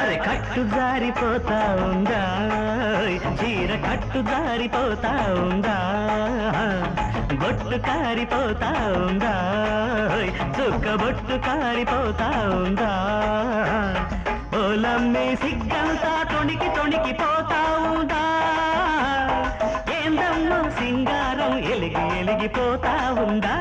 అరే జారిపోతా ఉందా చీర కట్టు జారిపోతా ఉందా బొట్టు కారిపోతా ఉందా చుక్క బొట్టు కారిపోతా ఉందా పొలమ్మి సిగ్గంతా తొణికి తొణికి పోతా ఉందా ఏందమ్మో సింగారం ఎలిగి ఎలిగిపోతా ఉందా